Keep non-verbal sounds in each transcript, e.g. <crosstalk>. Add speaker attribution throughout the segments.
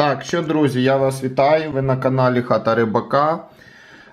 Speaker 1: Так, що, друзі, я вас вітаю. Ви на каналі Хата Рибака.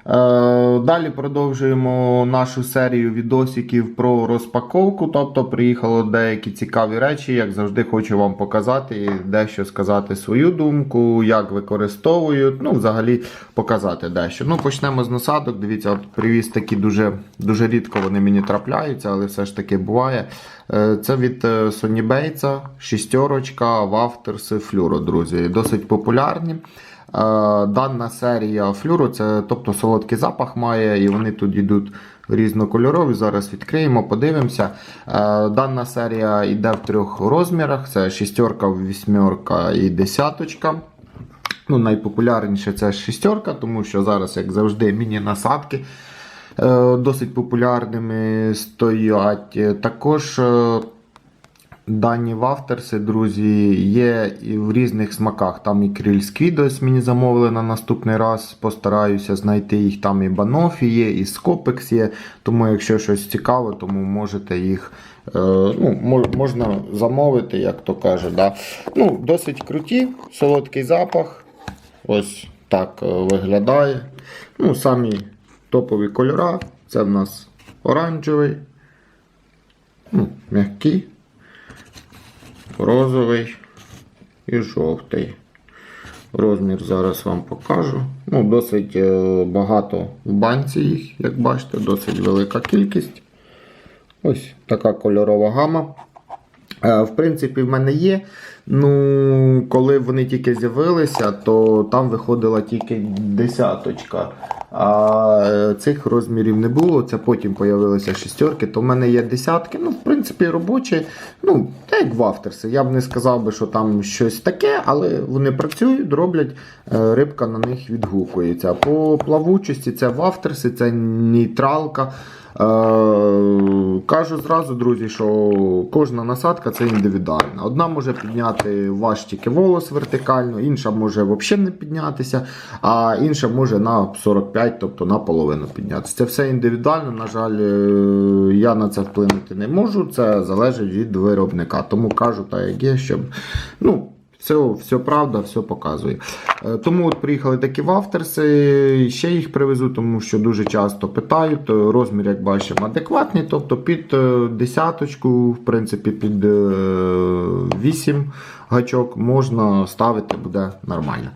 Speaker 1: Е, далі продовжуємо нашу серію відосиків про розпаковку. Тобто приїхало деякі цікаві речі. Як завжди, хочу вам показати дещо сказати свою думку, як використовують. Ну, взагалі показати дещо. Ну, почнемо з насадок. Дивіться, от привіз такі дуже, дуже рідко вони мені трапляються, але все ж таки буває. Е, Це від е, Sony Bates, шістерочка, вафтерси, флюро, друзі. Досить популярні. Е, Дана серія флюро, це тобто солодкий запах має, і вони тут йдуть різнокольорові. Зараз відкриємо, подивимося. Е, Дана серія йде в трьох розмірах: це шістерка, вісьмерка і десяточка. Ну, найпопулярніше це шістерка, тому що зараз, як завжди, міні-насадки е, досить популярними стоять. Також дані вафтерси, друзі, є і в різних смаках. Там і криль сквідос мені замовили на наступний раз. Постараюся знайти їх. Там і банофі є, і скопекс є. Тому, якщо щось цікаве, тому можете їх. е, Ну, можна замовити, як то каже. Да? Ну, досить круті, солодкий запах. Ось так е, виглядає. Ну, самі топові кольора. Це в нас оранжевий, ну, м'який, розовий і жовтий. Розмір зараз вам покажу. Ну, Досить е, багато в банці їх, як бачите, досить велика кількість. Ось така кольорова гама. Е, В принципі, в мене є. Ну, коли вони тільки з'явилися, то там виходила тільки десяточка. А е, цих розмірів не було. Це потім з'явилися шістерки, то в мене є десятки. Ну, в принципі, робочі. Ну, та як вафтерси. Я б не сказав би, що там щось таке, але вони працюють, роблять, е, рибка на них відгукується. По плавучості це вафтерси, це нейтралка. Е, кажу зразу, друзі, що кожна насадка це індивідуальна. Одна може підняти ваш тільки волос вертикально, інша може взагалі не піднятися, а інша може на 45, тобто на половину піднятися. Це все індивідуально. На жаль, е, я на це вплинути не можу. Це залежить від виробника. Тому кажу, так як є, щоб. ну, все, все правда, все показує. Е, Тому от приїхали такі вафтерси, ще їх привезу, тому що дуже часто питають. Е, Розмір, як бачимо, адекватний, тобто під е, десяточку, в принципі, під е, 8 гачок можна ставити, буде нормально.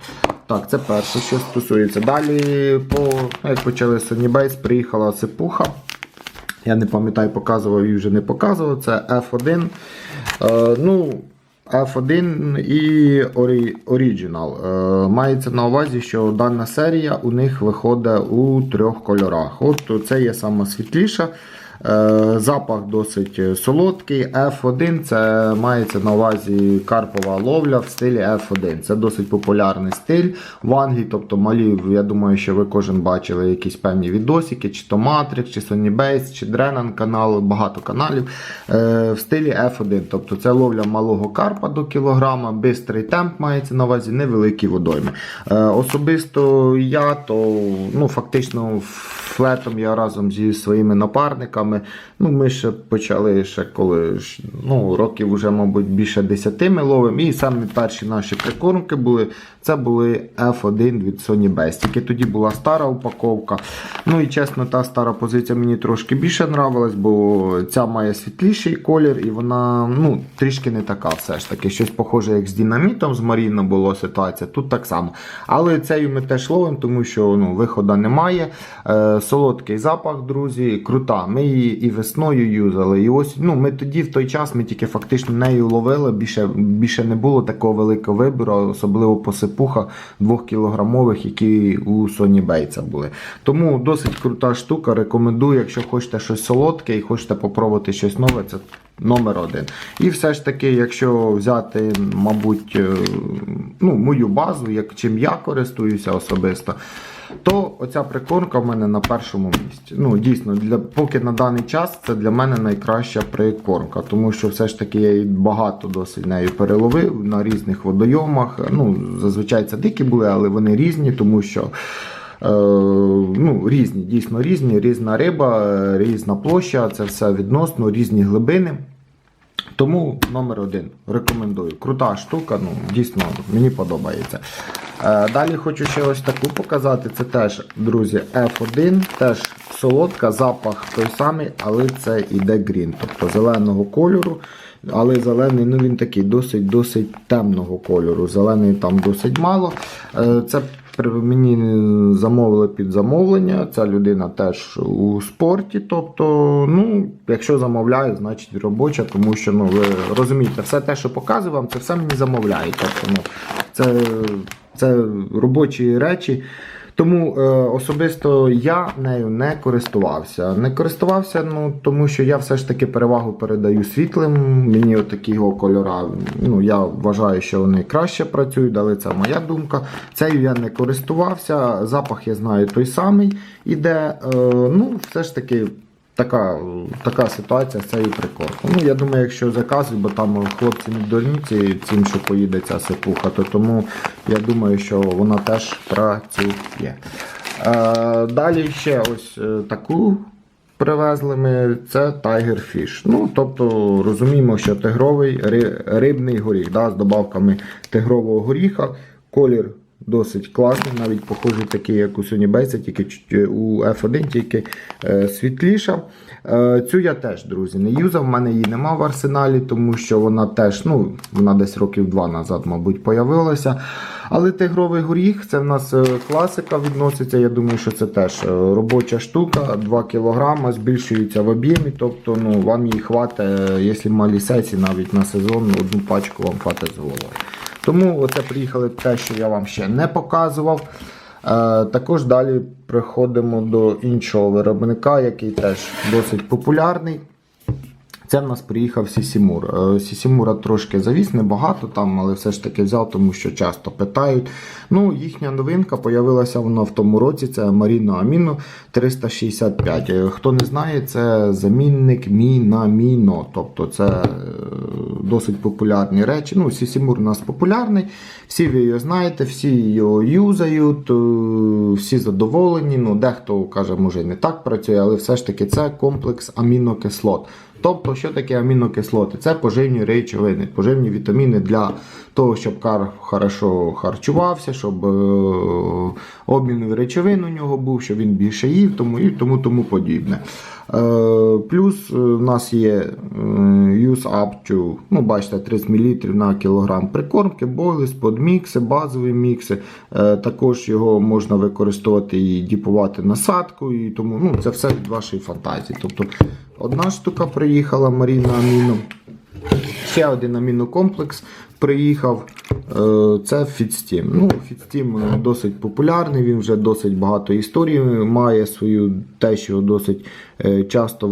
Speaker 1: Так, це перше, що стосується. Далі, по, як почали Base, приїхала сипуха. Я не пам'ятаю, показував і вже не показував. Це F1. Е, ну, F1 і Ori- Original. Е, мається на увазі, що дана серія у них виходить у трьох кольорах. От це є сама світліша. Е, Запах досить солодкий. F1 це мається на увазі карпова ловля в стилі F1. Це досить популярний стиль в Англії. Тобто малі, я думаю, що ви кожен бачили якісь певні відосики, чи то Matrix, чи Sony Base, чи Drenan канал, багато каналів е, в стилі F1. Тобто це ловля малого карпа до кілограма, бистрий темп мається на увазі, невеликі водойми. Е, особисто я, то ну, фактично флетом я разом зі своїми напарниками. Ну, ми ще почали ще коли ну, років вже, мабуть, більше 10 ми ловимо. І самі перші наші прикормки були. Це були F1 від Sony Best. Тільки тоді була стара упаковка. Ну і чесно, та стара позиція мені трошки більше нравилась, бо ця має світліший колір, і вона ну, трішки не така все ж таки. Щось похоже, як з динамітом, з Маріно було ситуація. Тут так само. Але цею ми теж ловимо, тому що ну, виходу немає. Е, солодкий запах, друзі, крута. Ми її і весною юзали. І ось ну, ми тоді, в той час, ми тільки фактично нею ловили. Більше, більше не було такого великого вибору, особливо по сипухах 2-кілограмових, які у Sony Bates були. Тому досить крута штука. Рекомендую, якщо хочете щось солодке і хочете попробувати щось нове, це номер один. І все ж таки, якщо взяти, мабуть, е, ну, мою базу, як чим я користуюся особисто. То оця прикормка в мене на першому місці. Ну, дійсно, для, поки на даний час це для мене найкраща прикормка, тому що все ж таки я її багато досить нею переловив на різних водойомах. Ну, зазвичай це дикі були, але вони різні, тому що. Е, ну, різні, дійсно різні, різна риба, е, різна площа, це все відносно, різні глибини. Тому номер один рекомендую. Крута штука, ну дійсно мені подобається. Е, Далі хочу ще ось таку показати. Це теж, друзі, F1, теж солодка, запах той самий, але це іде грін, тобто зеленого кольору. Але зелений, ну він такий досить досить темного кольору. Зелений там досить мало. Е, Це мені замовили під замовлення. Ця людина теж у спорті. Тобто, ну, якщо замовляю, значить робоча, тому що ну, ви розумієте, все те, що показую вам, це все мені замовляють. Тобто, ну, це, це робочі речі. Тому е, особисто я нею не користувався. Не користувався, ну тому що я все ж таки перевагу передаю світлим. Мені отакі його кольора. Ну я вважаю, що вони краще працюють, але це моя думка. Цею я не користувався. Запах я знаю той самий іде. Е, ну, все ж таки. Така, така ситуація з цією прикоркою. Ну, я думаю, якщо заказують, бо там хлопці не дурні цим, що поїде ця сипуха, то тому я думаю, що вона теж працює. Е, далі ще ось е, таку привезли ми, це Tiger Fish. Ну, тобто розуміємо, що тигровий рибний горіх да, з добавками тигрового горіха. Колір досить класний, навіть похожий такий, як у Sony Base, тільки у F1, тільки е, світліша. Е, цю я теж, друзі, не юзав. В мене її нема в арсеналі, тому що вона теж, ну, вона десь років два назад, мабуть, появилася. Але тигровий горіх це в нас е, класика відноситься. Я думаю, що це теж е, робоча штука, 2 кг, збільшується в об'ємі. Тобто ну, вам її хватить, е, якщо малі сесії, навіть на сезон, одну пачку вам хватить з головою. Тому оце приїхали те, що я вам ще не показував. Е, також далі приходимо до іншого виробника, який теж досить популярний. Це в нас приїхав Сісімур. Е, Сісімура трошки завіз, небагато там, але все ж таки взяв, тому що часто питають. Ну, їхня новинка появилася вона в тому році. Це Маріно Аміно 365. Е, Хто не знає, це замінник Мі на Міно. Тобто це е, досить популярні речі. Ну, Сісімур у нас популярний. Всі ви його знаєте, всі його юзають, е, всі задоволені. Ну, дехто каже, може не так працює, але все ж таки це комплекс амінокислот. Тобто, що таке амінокислоти? Це поживні речовини, поживні вітаміни для того, щоб кар хорошо харчувався, щоб е, обмін речовин у нього був, щоб він більше їв, тому і тому, тому подібне. Е, плюс у в нас є е, use up to, ну, бачите, 30 мл на кілограм прикормки, бойлес, подмікси, базові мікси. Е, також його можна використовувати і діпувати насадку, і тому ну, це все від вашої фантазії. Тобто одна штука приїхала Маріна Аміно. Ще один амінокомплекс приїхав. Е, Це Фідстім. Ну, Фідстім е, досить популярний, він вже досить багато історій має свою те, що досить е, часто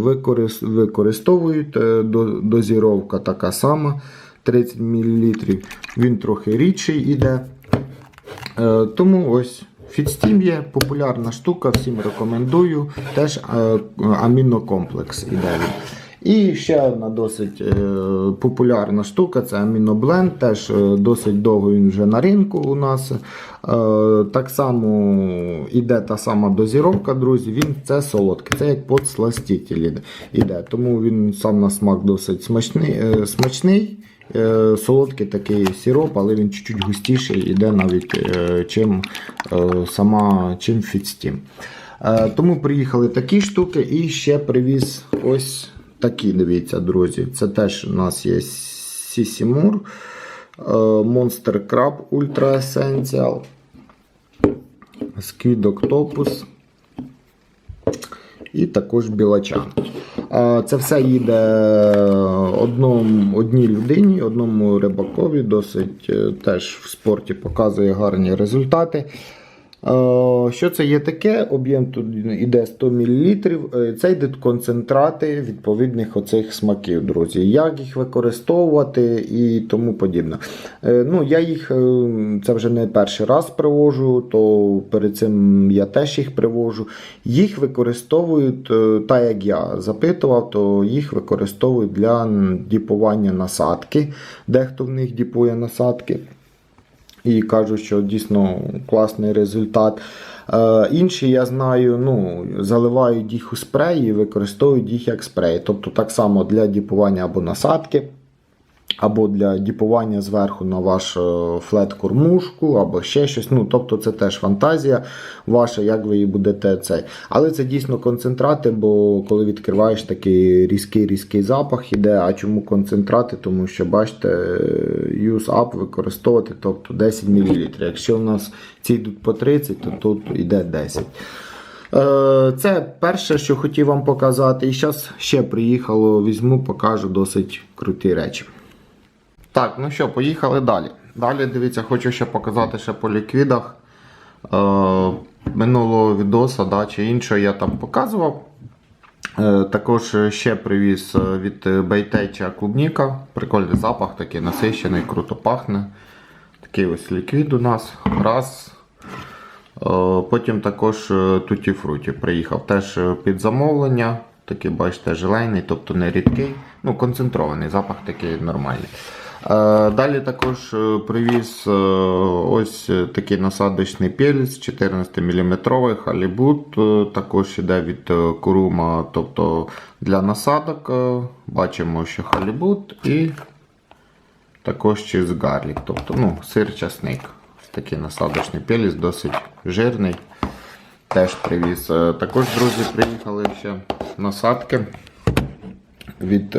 Speaker 1: використовують. Дозіровка така сама 30 мл. Він трохи рідший іде. Тому ось Фідстім є популярна штука, всім рекомендую. Теж амінокомплекс іде. він. І ще одна досить е, популярна штука це амінобленд. Теж е, досить довго він вже на ринку у нас. Е, так само іде та сама дозіровка, друзі. Він це солодкий, це як подсластитель іде-. Тому він сам на смак досить смачний. смачний. Солодкий такий сироп, але він чуть-чуть густіший іде навіть чим сама чим фідстім. Е, Тому приїхали такі штуки і ще привіз ось такі, дивіться, друзі. Це теж у нас є Сісімур, е, Monster Crab Ultra Essential, Squid Octopus і також білачан. Це все їде одному, одній людині, одному рибакові, досить е, теж в спорті показує гарні результати. Е, Що це є таке? Об'єм тут йде 100 мл. Е, Це йдуть концентрати відповідних оцих смаків, друзі. Як їх використовувати і тому подібне. Е, Ну, Я їх це вже не перший раз привожу, то перед цим я теж їх привожу. Їх використовують, так як я запитував, то їх використовують для діпування насадки. Дехто в них діпує насадки і кажуть, що дійсно класний результат. Е, інші, я знаю, ну, заливають їх у спреї і використовують їх як спрей. Тобто так само для діпування або насадки. Або для діпування зверху на ваш е, флет-кормушку, або ще щось. Ну, тобто це теж фантазія ваша, як ви її будете цей. Але це дійсно концентрати, бо коли відкриваєш такий різкий різкий запах іде. А чому концентрати? Тому що бачите, use up використовувати, тобто 10 мл. Якщо у нас ці йдуть по 30, то тут йде 10. Е, Це перше, що хотів вам показати. І зараз ще приїхало, візьму, покажу досить круті речі. Так, ну що, поїхали далі. Далі, дивіться, хочу ще показати ще по ліквідах. Е, минулого відоса да, чи іншого я там показував. Е, також ще привіз е, від Бейтеча клубніка. Прикольний запах, такий насищений, круто пахне. Такий ось ліквід у нас. Раз. Е, Потім також Туті Фруті приїхав теж е, під замовлення. Такий, бачите, желейний, тобто не рідкий, ну концентрований, запах такий нормальний. Е, Далі також е, привіз е, ось такий насадочний пелець 14 мм халібут. Також іде від Курума, тобто для насадок. Бачимо, що халібут і також чиз гарлік, тобто ну, сир часник. Такий насадочний пелець, досить жирний. Теж привіз. Також, друзі, приїхали ще насадки від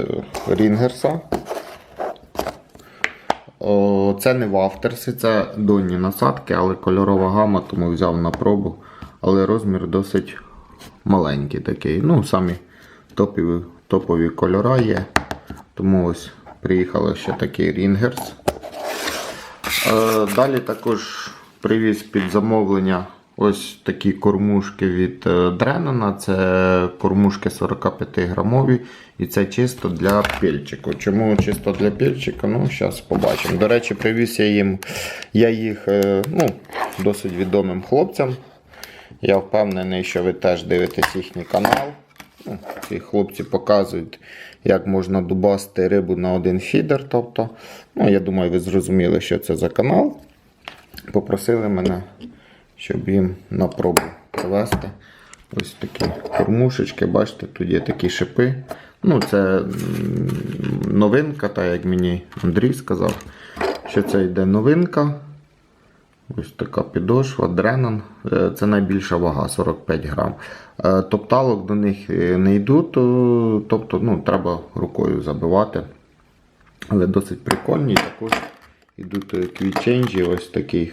Speaker 1: Рінгерса. Це не вафтерси, це донні насадки, але кольорова гама, тому взяв на пробу. Але розмір досить маленький такий. Ну, самі топові, топові кольора є. Тому ось приїхали ще такий Рінгерс. Далі також привіз під замовлення ось такі кормушки від Дренона. Це кормушки 45 грамові. І це чисто для пільчику. Чому чисто для пільчика? Ну, зараз побачимо. До речі, привіз я їм я їх е, ну, досить відомим хлопцям. Я впевнений, що ви теж дивитесь їхній канал. Ну, ці хлопці показують, як можна дубасти рибу на один фідер. Тобто, ну, я думаю, ви зрозуміли, що це за канал. Попросили мене, щоб їм на пробу привезти. Ось такі кормушечки, бачите, тут є такі шипи. Ну, це новинка, так як мені Андрій сказав, що це йде новинка. Ось така підошва, дренон. Е, Це найбільша вага 45 грам. Е, Топталок до них е, не йдуть, тобто ну, треба рукою забивати. Але досить прикольні. Також йдуть квітченджі, ось такі.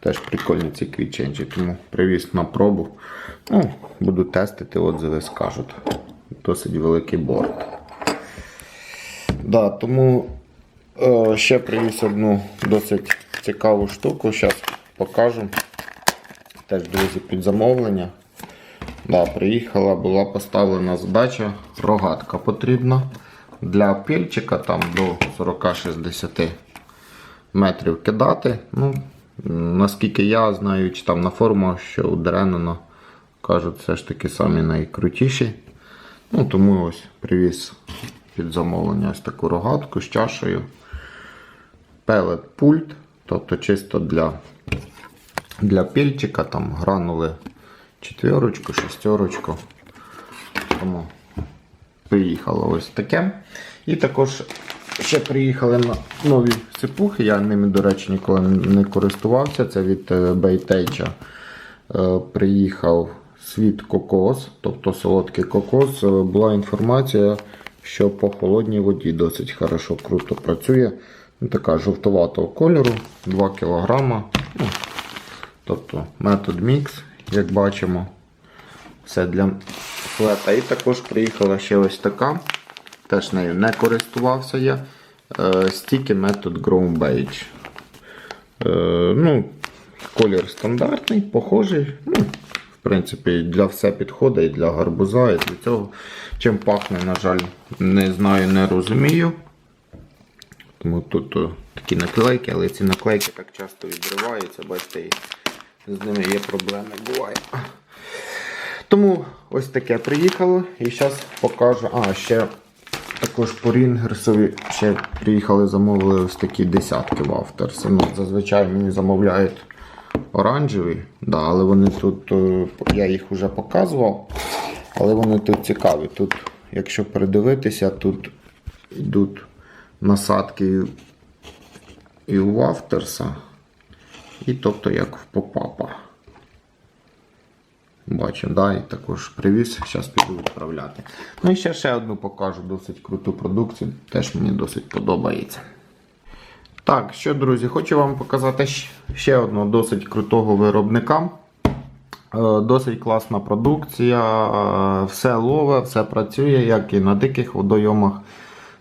Speaker 1: Теж прикольні ці квітченджі, тому привіз на пробу. Ну, буду тестити, отзиви скажуть. Досить великий борт. Да, тому е, ще привіз одну досить цікаву штуку. Зараз покажу. Теж, друзі, під замовлення. Да, приїхала, була поставлена задача. Рогатка потрібна для пільчика там до 40-60 метрів кидати. Ну, наскільки я знаю, чи там на форумах, що у Дренона кажуть, все ж таки самі найкрутіші. Ну, тому ось привіз під замовлення ось таку рогатку з чашею. Пелет пульт, тобто чисто для, для пільчика, там гранули четверочку, шестерочку. Тому приїхало ось таке. І також ще приїхали нові сипухи. Я ними, до речі, ніколи не користувався. Це від е, Бейтейча. Е, Приїхав світ кокос, тобто солодкий кокос. Е, Була інформація, що по холодній воді досить хорошо, круто працює. Ну, Така жовтуватого кольору, 2 кг. Ну, тобто метод мікс, як бачимо. Все для флета. І також приїхала ще ось така. Теж нею не користувався я. Е, Стіки метод Grown Beige. Е, ну, колір стандартний, похожий. Ну, в принципі, для все підходить, і для гарбуза, і для цього. Чим пахне, на жаль, не знаю, не розумію. Тому тут о, такі наклейки, але ці наклейки так часто відриваються, бачите, з ними є проблеми, буває. Тому ось таке приїхало і зараз покажу. А, ще також по Рінгерсові ще приїхали, замовили ось такі десятки в авторсі. Ну, зазвичай мені замовляють оранжеві, да, але вони тут, е, я їх вже показував, але вони тут цікаві. Тут, якщо придивитися, тут йдуть насадки і у Вафтерса, і тобто як в попапа. Бачимо, да, і також привіз, зараз піду відправляти. Ну і ще ще одну покажу досить круту продукцію, теж мені досить подобається. Так, що, друзі, хочу вам показати ще одного досить крутого виробника. Е, Досить класна продукція, е, все лове, все працює, як і на диких водойомах,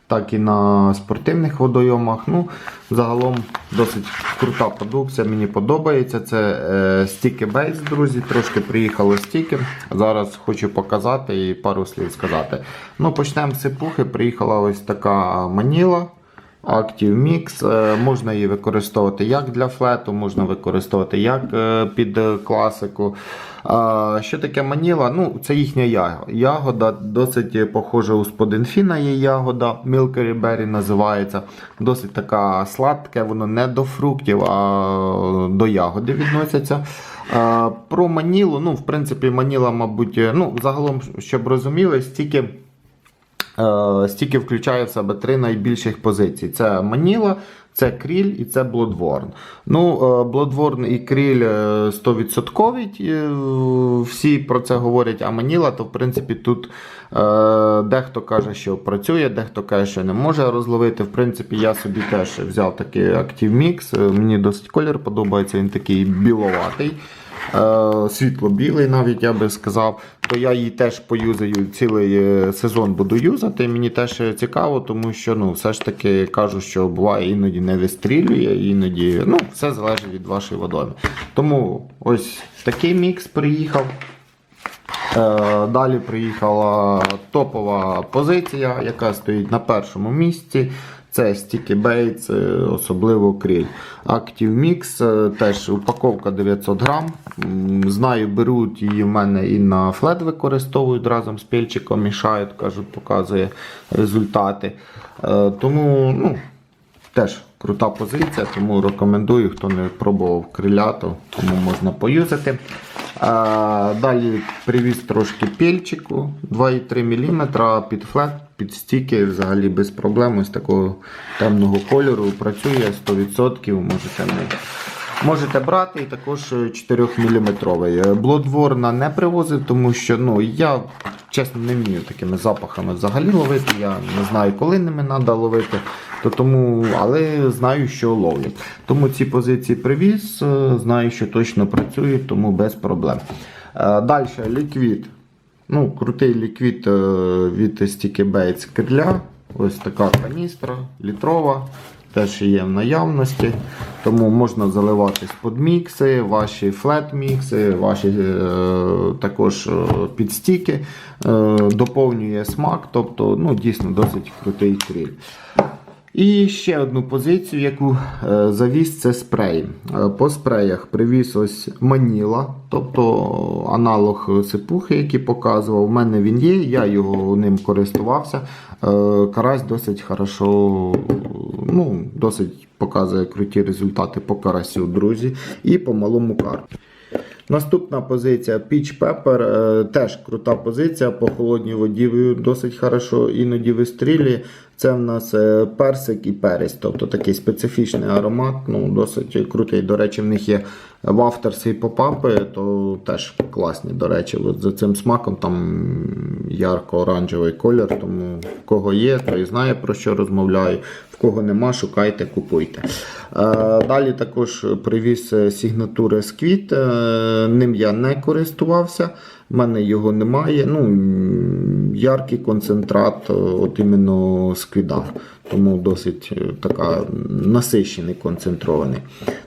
Speaker 1: так і на спортивних водойомах. Ну, загалом досить крута продукція, мені подобається. Це е, стіки бейс, друзі. Трошки приїхало стіки. Зараз хочу показати і пару слів сказати. Ну, почнемо з сипухи. Приїхала ось така маніла. Active Mix. Е, Можна її використовувати як для флету, можна використовувати як е, під класику. А, Що таке маніла? Ну, Це їхня ягода, досить похожа у Споденфіна є ягода, Milky Berry називається. Досить така сладке, воно не до фруктів, а до ягоди відноситься. А, Про манілу, ну, в принципі, маніла, мабуть, ну, загалом, щоб розуміли, стільки. Е, Стільки включає в себе три найбільших позиції: це Маніла, це Кріль і це Блодворн. Ну, е, і Кріль е, 100%, е, всі про це говорять, а Маніла, то в принципі тут е, дехто каже, що працює, дехто каже, що не може розловити. В принципі, я собі теж взяв такий Active Mix. Е, Мені досить колір подобається, він такий біловатий. Е, світло-білий, навіть я би сказав, то я її теж поюзаю цілий е, сезон буду юзати. Мені теж цікаво, тому що ну, все ж таки кажу, що буває іноді не вистрілює, іноді ну, все залежить від вашої водойми. Тому ось такий мікс приїхав. Е, Далі приїхала топова позиція, яка стоїть на першому місці. Це Sticky Baits, е, особливо кріль. Active Mix, е, теж упаковка 900 грам. Знаю, беруть її в мене і на флет використовують разом з пільчиком, мішають, кажуть, показує результати. Е, Тому ну, Теж крута позиція, тому рекомендую, хто не пробував криля, то тому можна поюзати. Далі привіз трошки пільчику 2,3 мм під флет, під стіки взагалі без проблем. Ось такого темного кольору працює 100%. Можете не. Можете брати і також 4-мм. Блодворна не привозив, тому що ну, я чесно не вмію такими запахами взагалі ловити. Я не знаю, коли ними треба ловити, то тому, але знаю, що ловлять. Тому ці позиції привіз, е, знаю, що точно працюють, тому без проблем. Далі ліквід. Ну, крутий ліквід е, від Sticky Baits криля. Ось така каністра літрова. Теж є в наявності, тому можна заливати з-под мікси, ваші флет-мікси, ваші е, також е, підстіки, е, доповнює смак, тобто ну, дійсно досить крутий кріль. І ще одну позицію, яку е, завіз, це спрей. Е, По спреях привіз ось Маніла, тобто аналог сипухи, який показував. У мене він є, я його ним користувався. Е, Карась досить хорошо, ну, досить показує круті результати по карасю, друзі, і по малому карпу. Наступна позиція Peach Pepper. Теж крута позиція по холодній воді досить хорошо іноді вистрілює. Це в нас е, персик і перець, тобто такий специфічний аромат, ну досить крутий. До речі, в них є вафтерси і попапи, то теж класні. До речі, от за цим смаком там ярко-оранжевий колір, тому в кого є, той знає про що розмовляю. В кого нема, шукайте, купуйте. Е, Далі також привіз е, сігнатури сквіт. Ним я не користувався. В мене його немає. Ну, яркий концентрат, е, от іменно сквіда. Тому досить е, така насищений, концентрований.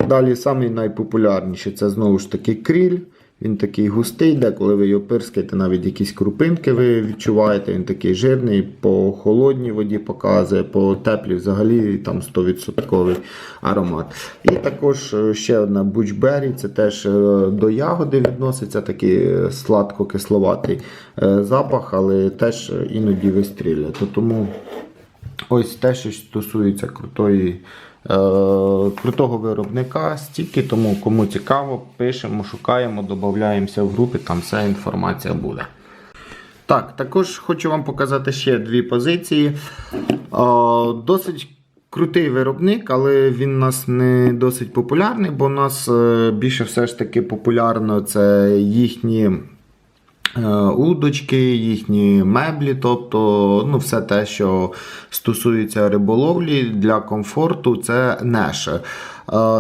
Speaker 1: Далі самий найпопулярніший це знову ж таки кріль. Він такий густий, де коли ви його пирскаєте, навіть якісь крупинки ви відчуваєте. Він такий жирний, по холодній воді показує, по теплій взагалі там 100% аромат. І також е, ще одна бучбері, це теж е, до ягоди відноситься, такий е, сладко-кисловатий запах, але теж іноді вистрілює. То Тому ось те, що стосується крутої. Е, крутого виробника стільки, тому кому цікаво, пишемо, шукаємо, додаємося в групи, там вся інформація буде. Так, також хочу вам показати ще дві позиції. Е, Досить крутий виробник, але він у нас не досить популярний, бо у нас е, більше все ж таки популярно це їхні. Е, Удочки, їхні меблі, тобто ну, все те, що стосується риболовлі для комфорту, це неше. Е,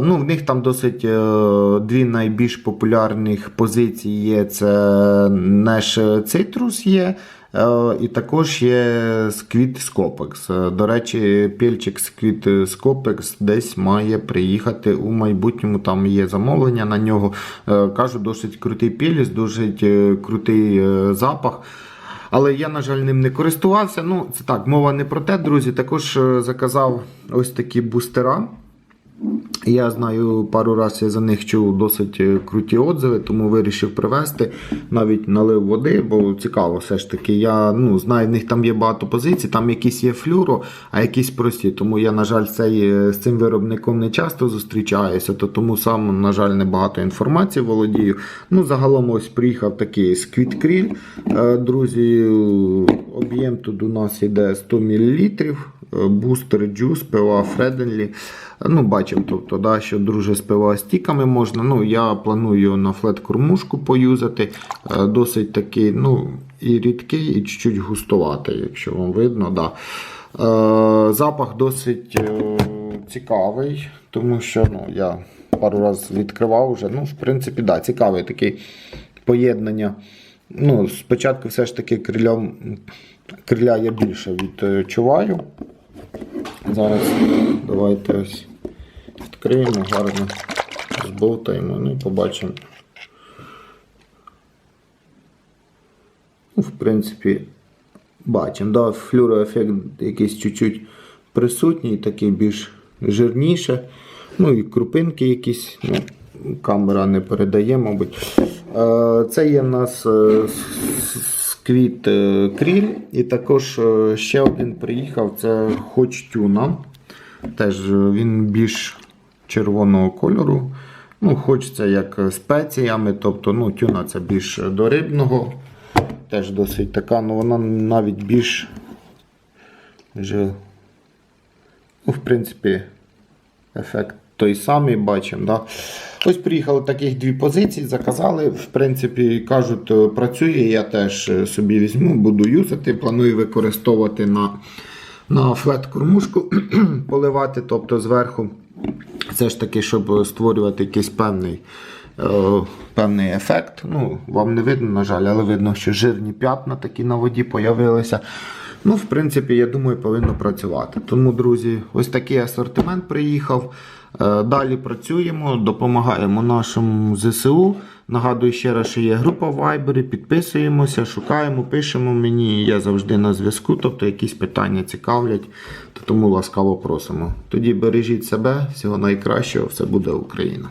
Speaker 1: Ну, в них там досить е, дві найбільш популярних позиції є: це Неш цитрус є. Е, І також є Squid Scopex. Е, До речі, пільчик Squid Scopex десь має приїхати у майбутньому. Там є замовлення на нього. Е, Кажу, досить крутий піліс, досить крутий запах. Але я, на жаль, ним не користувався. Ну, це так, мова не про те, друзі. Також заказав ось такі бустера. Я знаю, пару разів я за них чув досить е, круті отзиви, тому вирішив привезти. Навіть налив води, бо цікаво все ж таки. Я ну, знаю, в них там є багато позицій, там якісь є флюро, а якісь прості. Тому я, на жаль, цей, е, з цим виробником не часто зустрічаюся, то тому сам, на жаль, небагато інформації володію. Ну, загалом ось приїхав такий сквіткріль. Е, Друзі, об'єм тут у нас йде 100 мл. Бустер джус, пива Фреденлі. Ну, бачимо, тобто, да, що друже з пива стіками можна. Ну, я планую на флет-кормушку поюзати. Е, Досить такий, ну, і рідкий, і чуть-чуть густуватий, якщо вам видно. Да. Е, Запах досить е, цікавий, тому що ну, я пару разів відкривав вже. Ну, в принципі, да, цікавий такий поєднання. Ну, спочатку все ж таки криля, криля я більше відчуваю. Зараз давайте ось відкриємо гарно, збовтаємо, ну і побачимо. Ну, в принципі, бачимо. Да, флюроефект якийсь чуть-чуть присутній, такий більш жирніше. Ну і крупинки якісь. Ну, камера не передає, мабуть. Е, Це є в нас е, сквіт е, кріль. І також ще один приїхав це хоч тюна. Теж він більш червоного кольору. Ну, хоч це як спеціями, тобто ну, тюна це більш до рибного. Теж досить така, ну вона навіть більш вже, ну, в принципі, ефект той самий бачимо. Да? Ось приїхали таких дві позиції, заказали. В принципі, кажуть, працює. Я теж собі візьму, буду юзати. Планую використовувати на, на флет-кормушку, <clears throat> поливати, тобто зверху. Все ж таки, щоб створювати якийсь певний. е, Певний ефект. Ну, вам не видно, на жаль, але видно, що жирні п'ятна такі на воді появилися. Ну, в принципі, я думаю, повинно працювати. Тому, друзі, ось такий асортимент приїхав. Е, Далі працюємо, допомагаємо нашому ЗСУ. Нагадую ще раз, що є група в Viber, підписуємося, шукаємо, пишемо мені. Я завжди на зв'язку, тобто якісь питання цікавлять, то тому ласкаво просимо. Тоді бережіть себе, всього найкращого, все буде Україна.